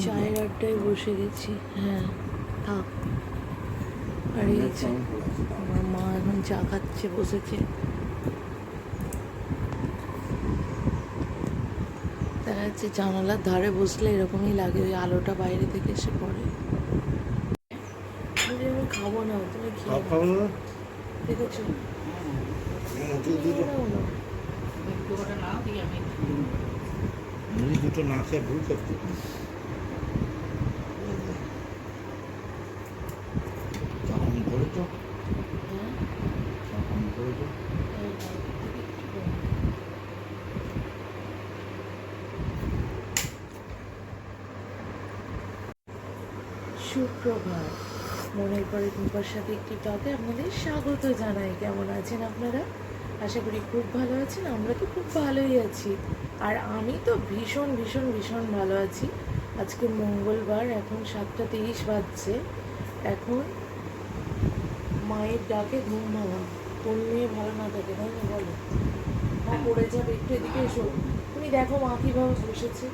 চায়ের আড্ডায় বসে গেছি হ্যাঁ। থাক। আর। আমার মা এখন চা খাচ্ছে বসেছে। দেখা যাচ্ছে জানালার ধারে বসলে এরকমই লাগে ওই আলোটা বাইরে থেকে এসে পড়ে। আমি খাব না তুমি খেয়ে খাব না? দেখেছ? নাও না। মুড়ি দুটো না খেয়ে ভুল করতে। সুপ্রভাত। মনের পরে টুম্পার সাথে একটি টকে আপনাদের স্বাগত জানাই। কেমন আছেন আপনারা? আশা করি খুব ভালো আছেন, আমরা তো খুব ভালোই আছি। আর আমি তো ভীষণ ভীষণ ভীষণ ভালো আছি। আজকে মঙ্গলবার, এখন সাতটা তিরিশ বাজছে। এখন মায়ের ডাকে ঘুম ভাঙা। কোন মেয়ে ভালো না থাকে, তাই না বলো? মা পড়ে যাবে, একটু এদিকে এসো। তুমি দেখো মা কীভাবে বসেছে।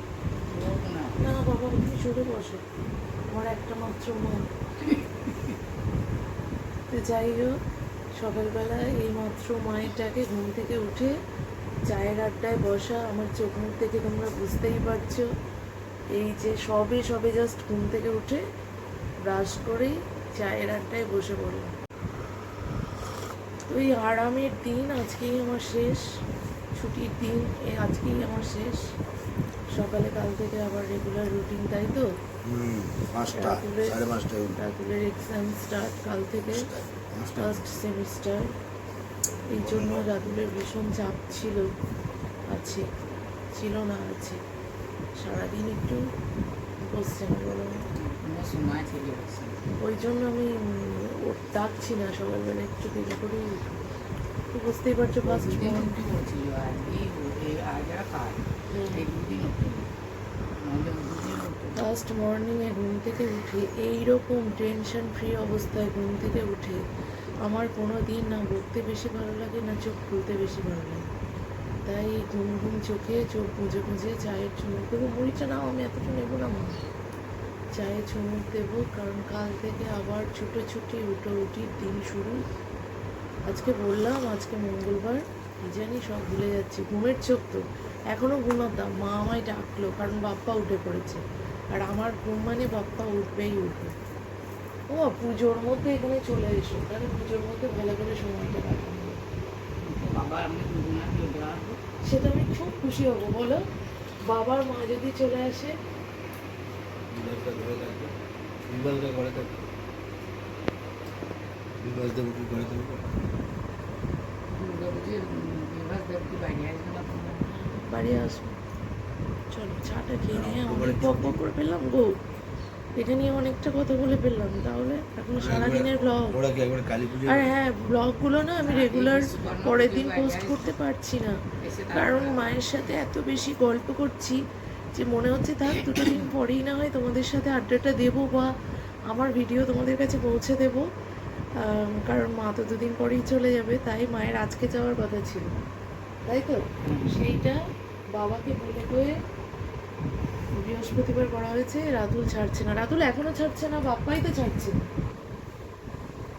না, বাবা, তুমি সরে বসো। আমার একটা মাত্র মা। তো যাই হোক, সকালবেলা এই মাত্র মায়ের ডাকে ঘুম থেকে উঠে চায়ের আড্ডায় বসা আমার চোখ মুখ থেকে তোমরা বুঝতেই পারছ। এই যে সবে সবে জাস্ট ঘুম থেকে উঠে ব্রাশ করেই চায়ের আড্ডায় বসে পড়লাম। তো এই আরামের দিন আজকেই আমার শেষ ছুটির দিন এ আজকেই আমার শেষ। সকালে কাল থেকে আবার রেগুলার রুটিন তাই তো? রাতুলের এক্সাম স্টার্ট কাল থেকে ফার্স্ট সেমিস্টার এই জন্য রাতুলের ভীষণ চাপ ছিল। আছে ছিল না আছে। সারাদিন একটু বসছে না বলো ওই জন্য আমি ওর ডাকছি না সকালবেলা একটু দেরি করেই উঠবো। তো বুঝতেই পারছ ফার্স্ট ফার্স্ট মর্নিংয়ে ঘুম থেকে উঠে এই রকম টেনশন ফ্রি অবস্থায় ঘুম থেকে উঠে আমার কোনো দিন না বকতে বেশি ভালো লাগে, না চোখ খুলতে বেশি ভালো লাগে। তাই ঘুম ঘুম চোখে চোখ বুঝে বুঝে চায়ের চুমুক দেবো। মুড়িটা নাও, আমি এতটা নেব না মা। চায়ে চুমুক দেবো, কারণ কাল থেকে আবার ছুটোছুটি উটির দিন শুরু। আজকে বললাম, আজকে মঙ্গলবার, কি জানি সব ভুলে যাচ্ছি। ঘুমের চোখ তো এখনও ঘুমাতাম, মা আমায় ডাকলো, কারণ বাপ্পা উঠে পড়েছে। আর আমার ঘুম মানে বাপ্পা উঠবেই উঠবে। ও পুজোর মধ্যে এখানে চলে এসো। তাহলে পুজোর মধ্যে ভালো করে সময়টা কাটানো সেটা আমি খুব খুশি হব বলো। বাবার মা যদি চলে আসে? ঘরে থাকবে ঘরে থাকবে বাড়ি আসব চলো চাটা খেয়ে নিয়ে অনেক বক করে ফেললাম গো। এটা নিয়ে অনেকটা কথা বলে ফেললাম। তাহলে এখন সারাদিনের ব্লগ আর হ্যাঁ ব্লগগুলো না আমি রেগুলার পরের দিন পোস্ট করতে পারছি না। কারণ মায়ের সাথে এত বেশি গল্প করছি যে মনে হচ্ছে, থাক, দুটো দিন পরেই না হয় তোমাদের সাথে আড্ডাটা দেবো বা আমার ভিডিও তোমাদের কাছে পৌঁছে দেবো। কারণ মা তো দুদিন পরেই চলে যাবে, তাই মায়ের আজকে যাওয়ার কথা ছিল। তাই তো? সেইটা বাবাকে বলে হয়ে বৃহস্পতিবার করা হয়েছে, রাতুল ছাড়ছে না। রাতুল এখনও ছাড়ছে না, বাপ্পাই তো ছাড়ছে। না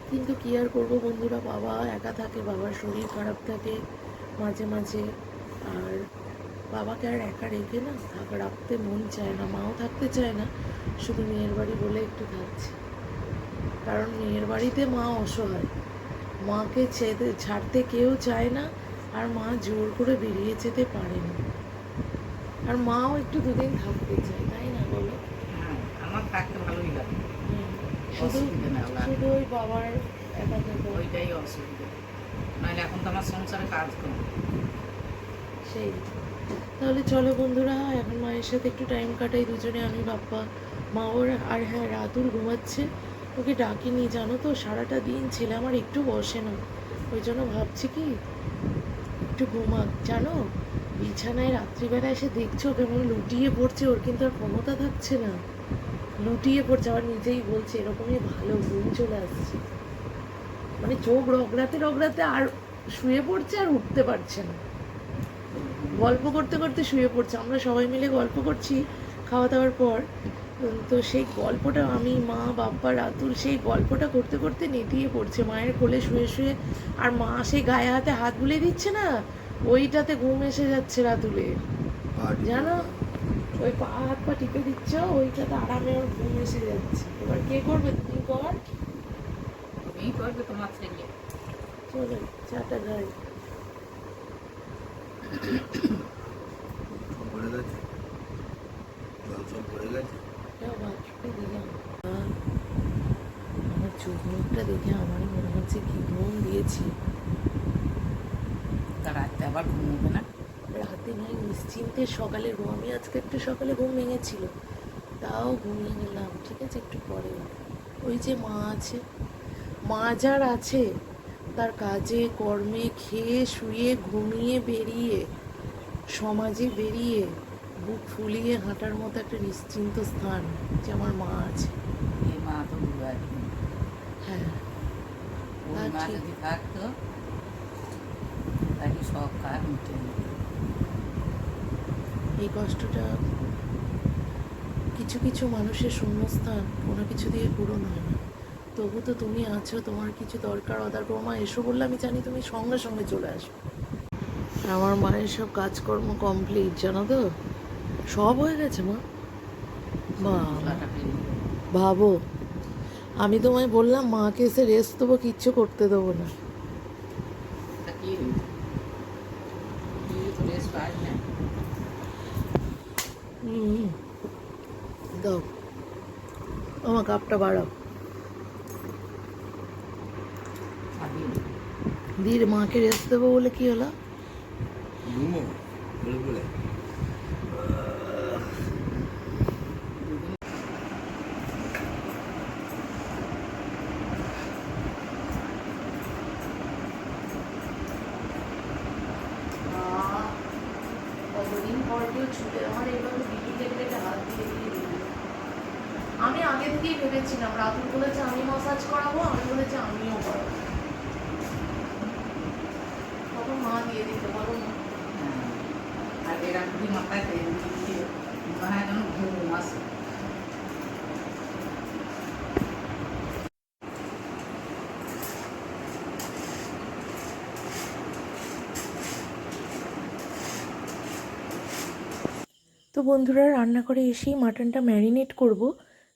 কিন্তু কি আর করব বন্ধুরা, বাবা একা থাকে, বাবার শরীর খারাপ থাকে মাঝে মাঝে। আর বাবাকে আর একা রেখে না থাকা, রাখতে মন চায় না, মাও থাকতে চায় না, শুধু মেয়ের বাড়ি বলে একটু থাকছে। কারণ মেয়ের বাড়িতে মা অসহায়। মাকে ছেড়ে, ছাড়তে কেউ চায় না, আর মা জোর করে বেরিয়ে যেতে পারে না। আর মাও একটু দুদিন থাকতে চায় তাই না বলো? আমার থাকতে ভালোই শুধু লাগে। শুধু ওই বাবার একা থাকা ওইটাই অসুবিধা। নাহলে এখন তো আমার সংসারে কাজ কম। সেই। তাহলে চলো বন্ধুরা এখন মায়ের সাথে একটু টাইম কাটাই দুজনে আমি বাপ্পা মা ওর আর হ্যাঁ রাতুল ঘুমাচ্ছে। ওকে ডাকিনি জানো তো সারাটা দিন ছেলে আমার একটু বসে না। ওই জন্য ভাবছি কি একটু ঘুমাক জানো? বিছানায় রাত্রিবেলা এসে দেখছ কেমন লুটিয়ে পড়ছে, ওর কিন্তু আর ক্ষমতা থাকছে না। লুটিয়ে পড়ছে, আবার নিজেই বলছে, এরকমই ভালো ঘুম চলে আসছে। মানে চোখ রগড়াতে রগড়াতে আর শুয়ে পড়ছে আর উঠতে পারছে না। গল্প করতে করতে শুয়ে পড়ছে। আমরা সবাই মিলে গল্প করছি খাওয়া দাওয়ার পর। তো সেই গল্পটা আমি, মা বাপ্পা রাতুল, সেই গল্পটা করতে করতে নেতিয়ে পড়ছে। মায়ের কোলে শুয়ে শুয়ে আর মা সেই গায়ে হাতে হাত বুলে দিচ্ছে না? ওইটাতে ঘুম এসে যাচ্ছে পার্টি। জানো? ওই পা হাত পা টিপে দিচ্ছ ওইটাতে আরামে ওর ঘুম এসে যাচ্ছে। এবার কে করবে তুমি কর? তুমিই করবে তোমার ছেলে। চলো চাটা আহ, আমার চোখ মুখটা দেখে আমারই মনে হচ্ছে কি ঘুম দিয়েছি। তা রাত্রে আবার ঘুমোবে না? রাতে নয় নিশ্চিন্তে সকালে ঘুম আমি আজকে একটু সকালে ঘুম ভেঙেছিল। তাও ঘুমিয়ে গেলাম ঠিক আছে একটু পরে। ওই যে মা আছে মা যার আছে তার কাজে কর্মে খেয়ে শুয়ে ঘুমিয়ে বেরিয়ে সমাজে বেরিয়ে বুক ফুলিয়ে হাঁটার মতো একটা নিশ্চিন্ত স্থান যে আমার মা আছে। মা তো হ্যাঁ। থাকতো কাজ মিটে এই কষ্টটা কিছু কিছু মানুষের শূন্যস্থান কোনো কিছু দিয়ে পূরণ হয় না। তবু তো তুমি আছো তোমার কিছু দরকার অদরকার মা এসো বললে আমি জানি তুমি সঙ্গে সঙ্গে চলে আসো আমার মায়ের সব কাজকর্ম কমপ্লিট জানো তো? সব হয়ে গেছে মা। ভাবো আমি তোমায় বললাম মাকে এসে রেস্ট দেবো কিচ্ছু করতে দেবো না। তা bad হয়েছে? Mm. দাও আমার কাপটা বাড়াও দির মাকে রেস্ট দেবো বলে কি হলো বলে বলে কতদিন ছুটে আমার এইভাবে বিলি কেটে কেটে হাত দিয়ে দিয়ে আমি আগে থেকেই ভেবেছিলাম, রাতুল বলেছে আমি মাসাজ করাবো, আমি বলেছে আমিও করাবো। তখন মা দিয়ে দিতে পারো না হ্যাঁ। আর এরা মাথায় দিয়ে মনে হয় যেন ঘুম আসে তো বন্ধুরা, রান্না করে এসেই মাটনটা ম্যারিনেট করব।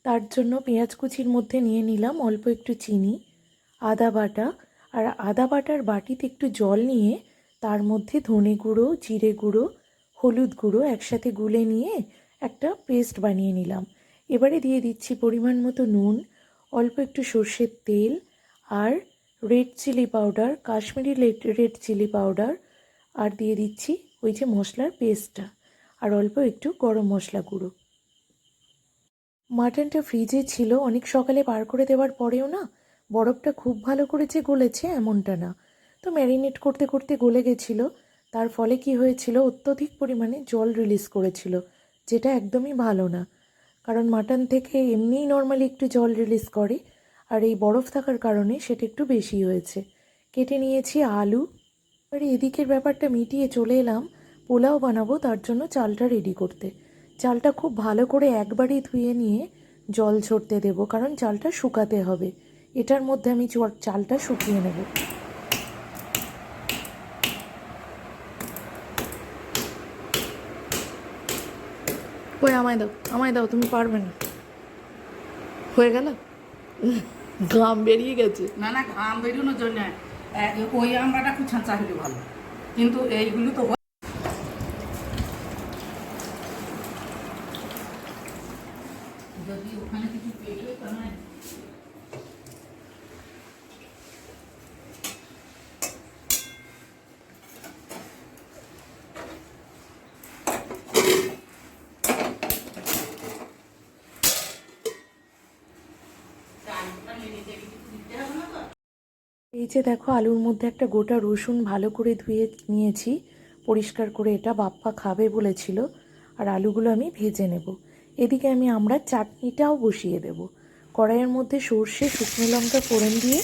তার জন্য পেঁয়াজ কুচির মধ্যে নিয়ে নিলাম অল্প একটু চিনি, আদা বাটা। আর আদা বাটার বাটিতে একটু জল নিয়ে তার মধ্যে ধনে গুঁড়ো, জিরে গুঁড়ো, হলুদ গুঁড়ো একসাথে গুলে নিয়ে একটা পেস্ট বানিয়ে নিলাম। এবারে দিয়ে দিচ্ছি পরিমাণ মতো নুন, অল্প একটু সর্ষের তেল আর red chilli powder, Kashmiri red chilli powder. আর দিয়ে দিচ্ছি ওই যে মশলার পেস্টটা। আর অল্প একটু গরম মশলা গুঁড়ো। মাটনটা ফ্রিজে ছিল, অনেক সকালে বার করে দেওয়ার পরেও না, বরফটা খুব ভালো করে যে গলেছে এমনটা না। তো ম্যারিনেট করতে করতে গলে গেছিল। তার ফলে কি হয়েছিল, অত্যধিক পরিমাণে জল রিলিজ করেছিল, যেটা একদমই ভালো না। কারণ মাটন থেকে এমনিই নর্মালি একটু জল রিলিজ করে, আর এই বরফ থাকার কারণে সেটা একটু বেশি হয়েছে। কেটে নিয়েছি আলু। এবারে এদিকের ব্যাপারটা মিটিয়ে চলে এলাম। পোলাও বানাবো তার জন্য চালটা রেডি করতে। চালটা খুব ভালো করে একবারই ধুয়ে নিয়ে জল ঝরতে দেব কারণ চালটা শুকাতে হবে। এটার মধ্যে আমি চালটা শুকিয়ে নেব। কই আমায় দাও আমায় দাও তুমি পারবে না। হয়ে গেল? ঘাম বেরিয়ে গেছে। না না ঘাম বেরোনোর জন্য ওই আমরাটা খুব ছাঁচা হলে ভালো। কিন্তু এইগুলো তো হয়। যদি ওখানে কিছু পেয়ে তাহলে চালটা মেরে দিয়ে কিছু দিতে হবে না তো যে দেখো আলুর মধ্যে একটা গোটা রসুন ভালো করে ধুয়ে নিয়েছি। পরিষ্কার করে এটা বাপ্পা খাবে বলেছিল। আর আলুগুলো আমি ভেজে নেব। এদিকে আমি আমরা চাটনিটাও বসিয়ে দেব। কড়াইয়ের মধ্যে সর্ষে, শুকনো লঙ্কা, ফোড়ন দিয়ে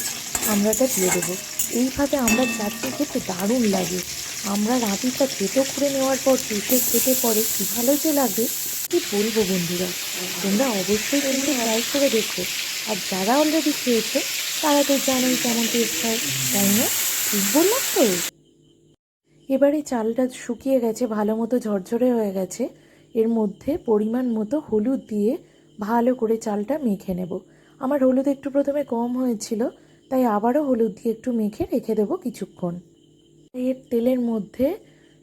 আমড়াটা দিয়ে দেবো। এইভাবে আমরা চাটনি খেতে দারুণ লাগে। আমরা রাঁটিটা খেতো করে নেওয়ার পর চুষে খেতে পরে কী ভালো যে লাগে, কি বলব বন্ধুরা? তোমরা অবশ্যই কিন্তু ট্রাই করে দেখো। আর যারা অলরেডি খেয়েছো তারা তো জানোই কেমন টেস্ট হয়, তাই না? ঠিক বললাম তো। এবারে চালটা শুকিয়ে গেছে, ভালো মতো ঝরঝরে হয়ে গেছে। এর মধ্যে পরিমাণ মতো হলুদ দিয়ে ভালো করে চালটা মেখে নেব। আমার হলুদ একটু প্রথমে কম হয়েছিল, তাই আবারও হলুদ দিয়ে একটু মেখে রেখে দেবো কিছুক্ষণ। এর তেলের মধ্যে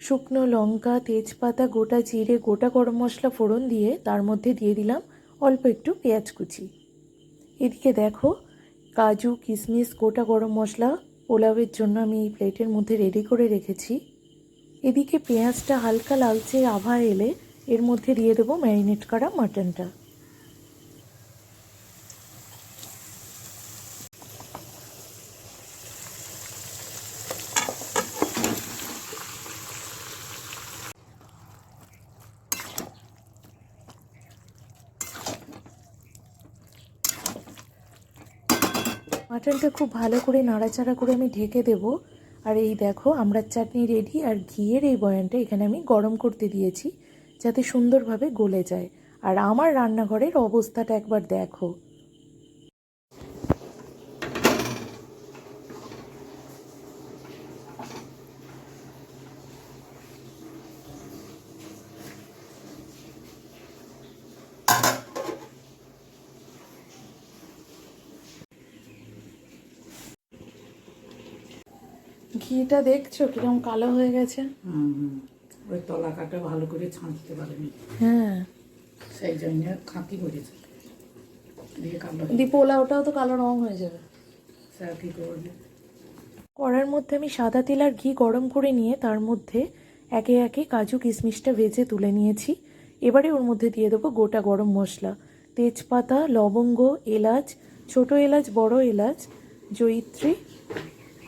শুকনো লঙ্কা, তেজপাতা, গোটা জিরে, গোটা গরম মশলা ফোড়ন দিয়ে তার মধ্যে দিয়ে দিলাম অল্প একটু পেঁয়াজ কুচি। এদিকে দেখো কাজু কিশমিশ গোটা গরম মশলা পোলাওয়ের জন্য আমি এই প্লেটের মধ্যে রেডি করে রেখেছি। এদিকে পেঁয়াজটা হালকা লালচে আভা এলে এর মধ্যে দিয়ে দেবো ম্যারিনেট করা মাটনটা মাটনটা খুব ভালো করে নাড়াচাড়া করে আমি ঢেকে দেব। আর এই দেখো আমরা চাটনি রেডি আর ঘিয়ের এই বয়ানটা এখানে আমি গরম করতে দিয়েছি, যাতে সুন্দরভাবে গলে যায়। আর আমার রান্নাঘরের অবস্থাটা একবার দেখো। ঘিটা দেখছ? কীরকম কালো হয়ে গেছে? ওই তলা কাটা ভালো করে ছাঁচতে পারেনি। হ্যাঁ। সেই জন্য খাঁকি করেছে। দিয়ে কালো দি পোলাওটাও তো কালো রং হয়ে যাবে। স্যার কী করবে? কড়ার মধ্যে আমি সাদা তেল আর ঘি গরম করে নিয়ে তার মধ্যে একে একে কাজু কিশমিশটা ভেজে তুলে নিয়েছি। এবারে ওর মধ্যে দিয়ে দেবো গোটা গরম মশলা। তেজপাতা লবঙ্গ এলাচ ছোট এলাচ বড় এলাচ জয়িত্রী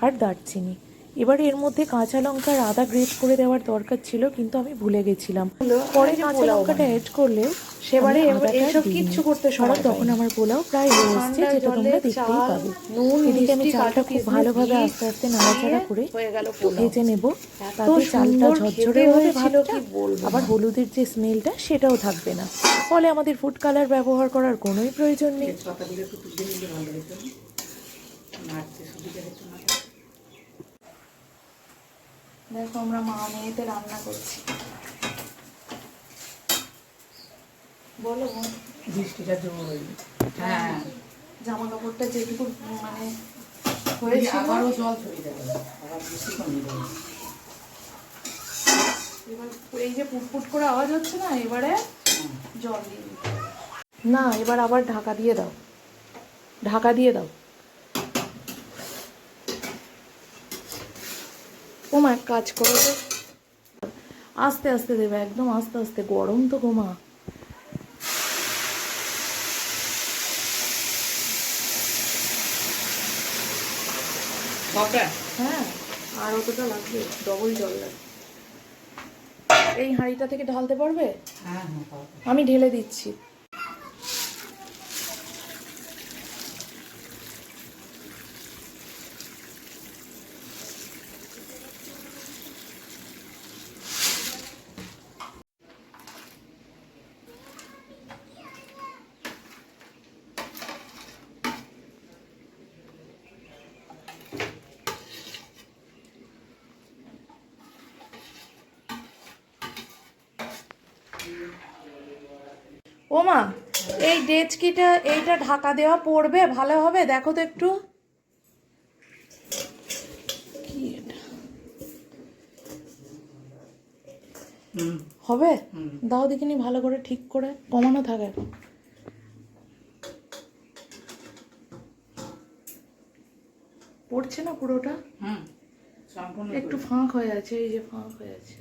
আর দারচিনি। এবারে এর মধ্যে কাঁচা লঙ্কা আর আদা গ্রেট করে দেওয়ার দরকার ছিল কিন্তু আমি ভুলে গেছিলাম। পরে কাঁচা লঙ্কাটা অ্যাড করলে সেবারে এসব কিচ্ছু করতে সময় তখন আমার পোলাও প্রায় হয়ে এসছে যেটা তোমরা দেখতেই পাবে। নুন, এদিকে আমি চালটা খুব ভালোভাবে আস্তে আস্তে নাড়াচাড়া করে হয়ে গেল পোলাও। ভেজে নেব। তাতে চালটা ঝরঝরে হবে বলব? আবার হলুদের যে স্মেলটা সেটাও থাকবে না। ফলে আমাদের ফুড কালার ব্যবহার করার কোনোই প্রয়োজন নেই তেজপাতাগুলো একটু তুলে নিলে ভালো হতো নাড়তে সুবিধা হতো না দেখো আমরা মা মেয়েতে রান্না করছি। বলো। বৃষ্টিটা জোর। হয়নি হ্যাঁ। জামা কাপড়টা যেটুকু মানে হয়েছে আবারও জল ছড়িয়ে যাবে। আবার বৃষ্টি কমিয়ে দেবে এবার এই যে পুটপুট করে আওয়াজ হচ্ছে না এবারে জল দিয়ে না এবার আবার ঢাকা দিয়ে দাও। ঢাকা দিয়ে দাও। ও মা এক কাজ করো। তো আস্তে আস্তে দেবে একদম আস্তে আস্তে। গরম তো গোমা হ্যাঁ আর অতটা লাগবে ডবল জল লাগবে। এই হাঁড়িটা থেকে ঢালতে পারবে? হ্যাঁ হ্যাঁ আমি ঢেলে দিচ্ছি। ও মা এই ডেচকিটা এইটা ঢাকা দেওয়া পড়বে ভালো হবে? দেখো তো একটু। হবে? দাও দেখিনি ভালো করে ঠিক করে। কমানো থাকে। পড়ছে না পুরোটা? হুম একটু ফাঁক হয়ে আছে এই যে ফাঁক হয়ে আছে।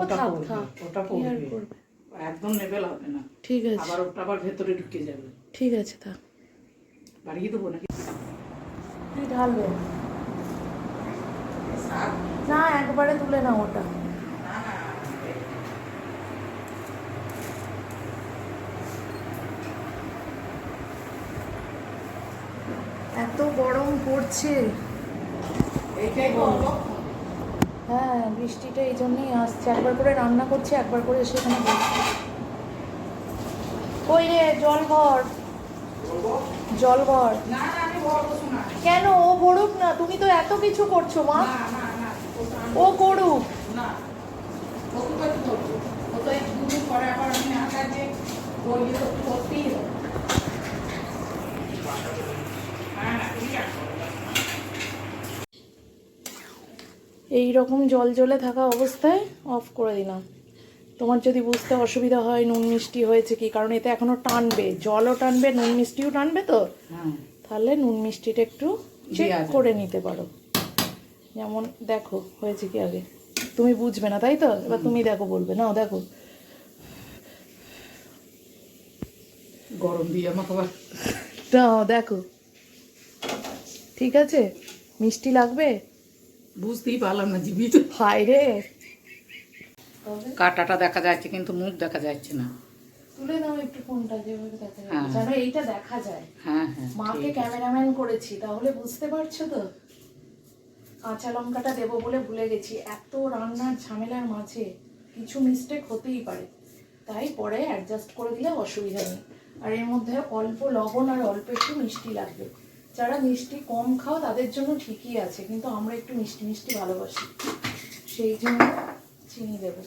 ওটা থাক থাক। কি আর করবে? একদম লেভেল হবে না। ঠিক আছে। আবার ওটা আবার ভেতরে ঢুকে যাবে। ঠিক আছে থাক। বাড়িয়ে দেবো নাকি? তুই ঢালবে। না একবারে তুলে না ওটা এত গরম পড়ছে। এইটাই তো হলো। হ্যাঁ বৃষ্টিটা এই জন্যই আসছে। একবার করে রান্না করছে একবার করে সেখানে ওই রে জল ভর। জল ভর। কেন? ও ভরুক না। তুমি তো এত কিছু করছ মা। ও করুক না ও তো করতে করব ও তো এই দুদিন পরে আবার আমি আঁকা যে ওই তো করতেই হবে হ্যাঁ হ্যাঁ ঠিক আছে এই রকম জল জ্বলে থাকা অবস্থায় অফ করে দিলাম। তোমার যদি বুঝতে অসুবিধা হয় নুন মিষ্টি হয়েছে কি? কারণ এতে এখনও টানবে। জলও টানবে নুন মিষ্টিও টানবে তো? তাহলে নুন মিষ্টিটা একটু চেক করে নিতে পারো। যেমন দেখো হয়েছে কি আগে? তুমি বুঝবে না তাই তো? এবার তুমি দেখো বলবে। না দেখো। গরম দিয়ে আমাকে আবার। নাও দেখো। ঠিক আছে? মিষ্টি লাগবে? বুঝতেই পারলাম না জিবি তো হায় রে। কাটাটা দেখা যাচ্ছে কিন্তু মুখ দেখা যাচ্ছে না। তুলে দাও একটু ফোনটা যেভাবে দেখা যায় হ্যাঁ। যেন এইটা দেখা যায়। হ্যাঁ হ্যাঁ মাকে ক্যামেরাম্যান করেছি তাহলে বুঝতে পারছ তো? কাঁচা লঙ্কাটা দেবো বলে ভুলে গেছি। এত রান্নার ঝামেলার মাঝে কিছু মিস্টেক হতেই পারে। তাই পরে অ্যাডজাস্ট করে দিলে অসুবিধা নেই। আর এর মধ্যে অল্প লবণ আর অল্প একটু মিষ্টি লাগবে। যারা মিষ্টি কম খাও, তাদের জন্য ঠিকই আছে, কিন্তু আমরা একটু মিষ্টি মিষ্টি ভালোবাসি। সেই জন্য চিনি দেবো।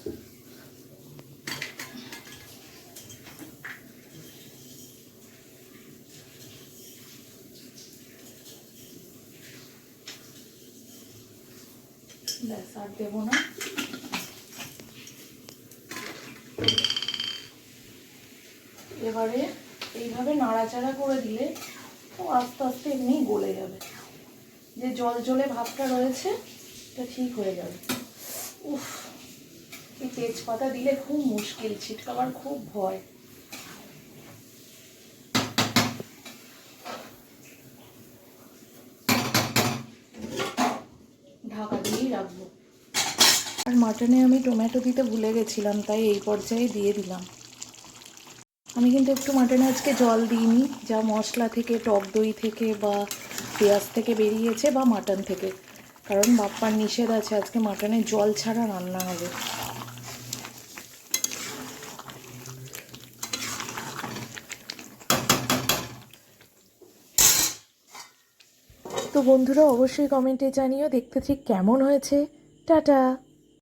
ব্যাস, আর দেবো না। এবারে এইভাবে নাড়াচাড়া করে দিলে ও আস্তে আস্তে এমনি গলে যাবে। যে জল জলে ভাবটা রয়েছে, এটা ঠিক হয়ে যাবে। উফ, এই তেজপাতা দিলে খুব মুশকিল, ছিটকাবার খুব ভয়। ঢাকা দিয়েই রাখব। আর মাটনে আমি টমেটো দিতে ভুলে গেছিলাম, তাই এই পর্যায়ে দিয়ে দিলাম। আমি কিন্তু একটু মাটনে আজকে জল দিইনি, যা মশলা থেকে, টক দই থেকে বা পেঁয়াজ থেকে বেরিয়েছে বা মাটন থেকে। কারণ বাপ্পার নিষেধ আছে, আজকে মাটনে জল ছাড়া রান্না হবে। তো বন্ধুরা, অবশ্যই কমেন্টে জানিও দেখতে ঠিক কেমন হয়েছে। টাটা!